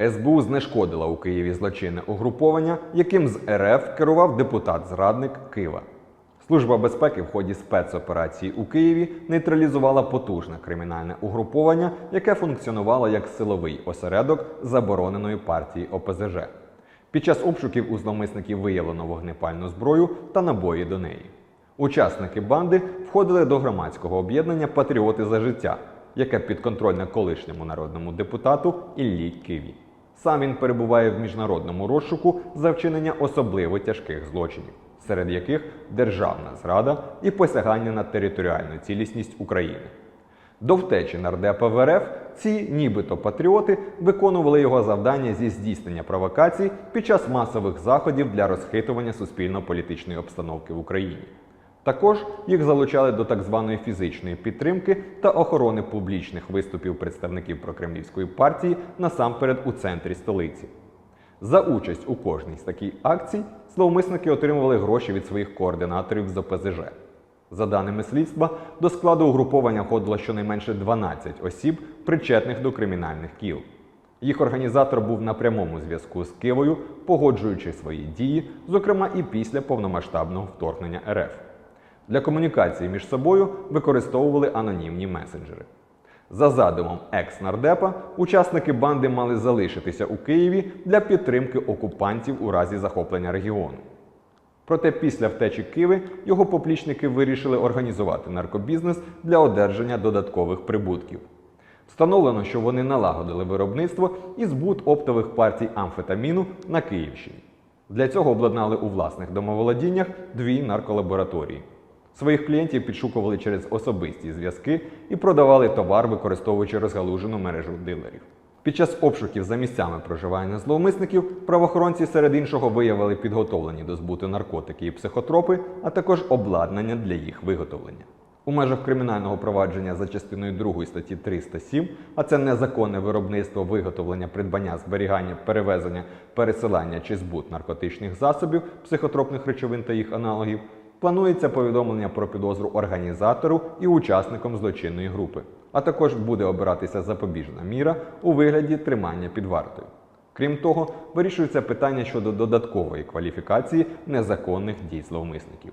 СБУ знешкодила у Києві злочинне угруповання, яким з РФ керував депутат-зрадник Кива. Служба безпеки в ході спецоперації у Києві нейтралізувала потужне кримінальне угруповання, яке функціонувало як силовий осередок забороненої партії ОПЗЖ. Під час обшуків у зловмисників виявлено вогнепальну зброю та набої до неї. Учасники банди входили до громадського об'єднання Патріоти за життя, яке підконтрольне колишньому народному депутату Іллі Киві. Сам він перебуває в міжнародному розшуку за вчинення особливо тяжких злочинів, серед яких державна зрада і посягання на територіальну цілісність України. До втечі нардепа в РФ ці нібито патріоти виконували його завдання зі здійснення провокацій під час масових заходів для розхитування суспільно-політичної обстановки в Україні. Також їх залучали до так званої фізичної підтримки та охорони публічних виступів представників прокремлівської партії насамперед у центрі столиці. За участь у кожній з таких акцій зловмисники отримували гроші від своїх координаторів з ОПЗЖ. За даними слідства, до складу угруповання входило щонайменше 12 осіб, причетних до кримінальних кіл. Їх організатор був на прямому зв'язку з Кивою, погоджуючи свої дії, зокрема і після повномасштабного вторгнення РФ. Для комунікації між собою використовували анонімні месенджери. За задумом екс-нардепа, учасники банди мали залишитися у Києві для підтримки окупантів у разі захоплення регіону. Проте після втечі Киви його поплічники вирішили організувати наркобізнес для одержання додаткових прибутків. Встановлено, що вони налагодили виробництво і збут оптових партій амфетаміну на Київщині. Для цього обладнали у власних домоволодіннях дві нарколабораторії. Своїх клієнтів підшукували через особисті зв'язки і продавали товар, використовуючи розгалужену мережу дилерів. Під час обшуків за місцями проживання зловмисників правоохоронці серед іншого виявили підготовлені до збуту наркотики і психотропи, а також обладнання для їх виготовлення. У межах кримінального провадження за частиною 2 статті 307, а це незаконне виробництво, виготовлення, придбання, зберігання, перевезення, пересилання чи збут наркотичних засобів, психотропних речовин та їх аналогів, планується повідомлення про підозру організатору і учасникам злочинної групи, а також буде обиратися запобіжна міра у вигляді тримання під вартою. Крім того, вирішується питання щодо додаткової кваліфікації незаконних дій зловмисників.